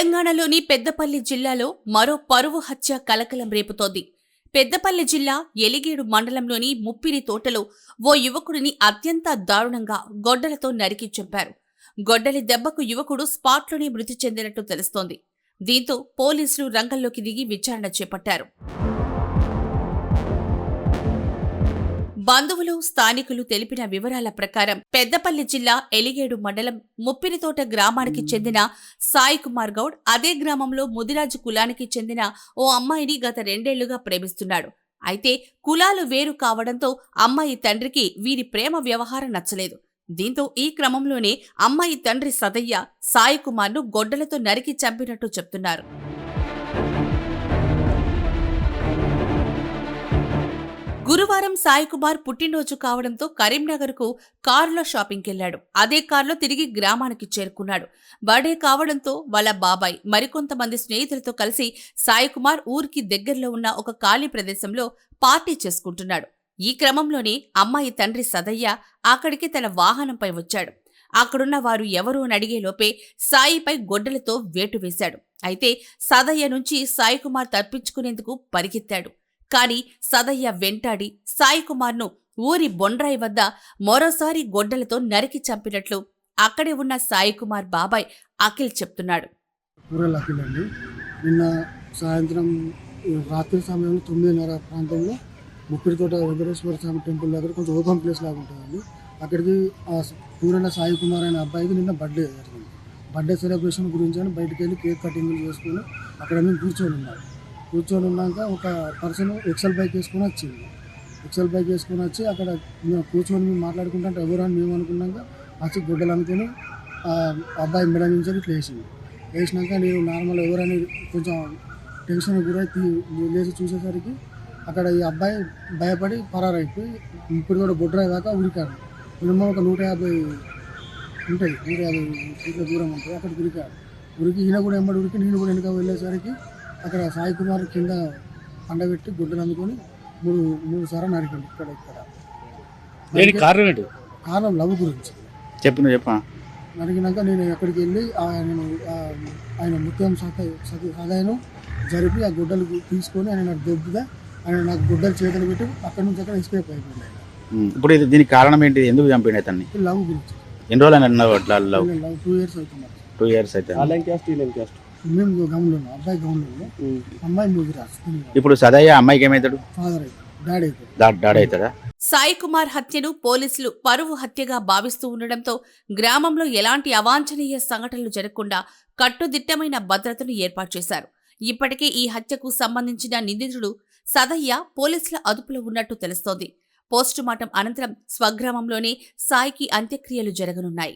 తెలంగాణలోని పెద్దపల్లి జిల్లాలో మరో పరువు హత్య కలకలం రేపుతోంది. పెద్దపల్లి జిల్లా ఎలిగేడు మండలంలోని ముప్పిరి తోటలో ఓ యువకుడిని అత్యంత దారుణంగా గొడ్డలతో నరికి చంపారు. గొడ్డలి దెబ్బకు యువకుడు స్పాట్లోనే మృతి చెందినట్టు తెలుస్తోంది. దీంతో పోలీసులు రంగంలోకి దిగి విచారణ చేపట్టారు. బంధువులు స్థానికులు తెలిపిన వివరాల ప్రకారం పెద్దపల్లి జిల్లా ఎలిగేడు మండలం ముప్పిరితోట గ్రామానికి చెందిన సాయి కుమార్ గౌడ్ అదే గ్రామంలో ముదిరాజు కులానికి చెందిన ఓ అమ్మాయిని గత రెండేళ్ళుగా ప్రేమిస్తున్నాడు. అయితే కులాలు వేరు కావడంతో అమ్మాయి తండ్రికి వీరి ప్రేమ వ్యవహారం నచ్చలేదు. దీంతో ఈ క్రమంలోనే అమ్మాయి తండ్రి సదయ్య సాయి కుమార్ను గొడ్డలతో నరికి చంపినట్టు చెప్తున్నారు. గురువారం సాయికుమార్ పుట్టినరోజు కావడంతో కరీంనగర్కు కారులో షాపింగ్కెళ్ళాడు అదే కారులో తిరిగి గ్రామానికి చేరుకున్నాడు. బర్త్డే కావడంతో వాళ్ళ బాబాయ్ మరికొంతమంది స్నేహితులతో కలిసి సాయికుమార్ ఊరికి దగ్గరలో ఉన్న ఒక ఖాళీ ప్రదేశంలో పార్టీ చేసుకుంటున్నాడు. ఈ క్రమంలోనే అమ్మాయి తండ్రి సదయ్య అక్కడికి తన వాహనంపై వచ్చాడు. అక్కడున్న వారు ఎవరు అని అడిగేలోపే సాయిపై గొడ్డలతో వేటు వేశాడు. అయితే సదయ్య నుంచి సాయికుమార్ తప్పించుకునేందుకు పరిగెత్తాడు. కాని సదయ్య వెంటాడి సాయికుమార్ను ఊరి బొండ్రాయి వద్ద మరోసారి గొడ్డలతో నరికి చంపినట్లు అక్కడే ఉన్న సాయికుమార్ బాబాయ్ అఖిల్ చెప్తున్నాడు. కూరలు నిన్న సాయంత్రం రాత్రి సమయంలో తొమ్మిదిన్నర ప్రాంతంలో ముప్పిడితోట వెంకటేశ్వర స్వామి టెంపుల్ దగ్గర కొంచెం ఓపెన్ ప్లేస్ లాగా ఉంటుందండి. అక్కడికి ఆ పూరణ సాయి కుమార్ అనే అబ్బాయికి నిన్న బర్త్డే జరిగింది. బర్త్డే సెలబ్రేషన్ గురించి అని బయటికి వెళ్ళి కేక్ కటింగ్ చేసుకుని అక్కడ మేము కూర్చొని ఉన్నాడు కూర్చొని ఉన్నాక ఒక పర్సన్ ఎక్సెల్ బైక్ వేసుకొని వచ్చింది. ఎక్సెల్ బైక్ వేసుకొని వచ్చి అక్కడ మేము కూర్చొని మేము మాట్లాడుకుంటే ఎవరు అని మేము అనుకున్నాక వచ్చి గుడ్డలు అనుకుని అబ్బాయి మెడ నుంచి ఇట్లా వేసింది. వేసినాక నేను నార్మల్ ఎవరని కొంచెం టెన్షన్ గురై లేచి చూసేసరికి అక్కడ ఈ అబ్బాయి భయపడి పరారైపోయి ఇప్పుడు కూడా బొడ్రాయి దాకా ఉరికాడు. మినిమం ఒక నూట యాభై ఉంటుంది నూట యాభై ఫీట్ల దూరం ఉంటుంది. అక్కడ ఉరికాడు. ఉరికి ఈయన కూడా ఎంబడి ఉరికి నేను కూడా వెనక వెళ్ళేసరికి అక్కడ సాయి కుమార్ కింద పండబెట్టి గుడ్డలు అందుకొని మూడు మూడు సార్లు నరికింది ఇక్కడ ఇక్కడ. దేనికి కారణం ఏంటి? కారణం లవ్ గురించి. చెప్పు నువ్వు చెప్పా. అడిగినాక నేను అక్కడికి వెళ్ళి ఆ నేను ఆ ఆయన ముత్యం సత సదాయను జరిపి ఆ గుడ్డలు తీసుకొని ఆయన నాకు దొబ్బుగా ఆయన నాకు గుడ్డలు చేతులు పెట్టి అక్కడి నుంచి అక్కడ ఎస్కేప్ అయిపోయింది ఆయన. ఇప్పుడు ఇది దీనికి కారణం ఏంటి? ఎందుకు చంపిండు అతన్ని? లవ్ గురించి. ఎన్ని రోజులు అన్నావు అట్లా లవ్? లవ్ టూ ఇయర్స్ అవుతున్నారు టూ ఇయర్స్ అయితే. మేము అబ్బాయి అమ్మాయి ఇప్పుడు సదయ్య అమ్మాయికి ఏమవుతాడు ఫాదర్ డాడీ డాడీ అవుతాడా సాయి కుమార్ హత్యను పోలీసులు పరువు హత్యగా భావిస్తూ ఉండడంతో గ్రామంలో ఎలాంటి అవాంఛనీయ సంఘటనలు జరగకుండా కట్టుదిట్టమైన భద్రతను ఏర్పాటు చేశారు. ఇప్పటికే ఈ హత్యకు సంబంధించిన నిందితుడు సదయ్య పోలీసుల అదుపులో ఉన్నట్టు తెలుస్తోంది. పోస్టుమార్టం అనంతరం స్వగ్రామంలోనే సాయికి అంత్యక్రియలు జరగనున్నాయి.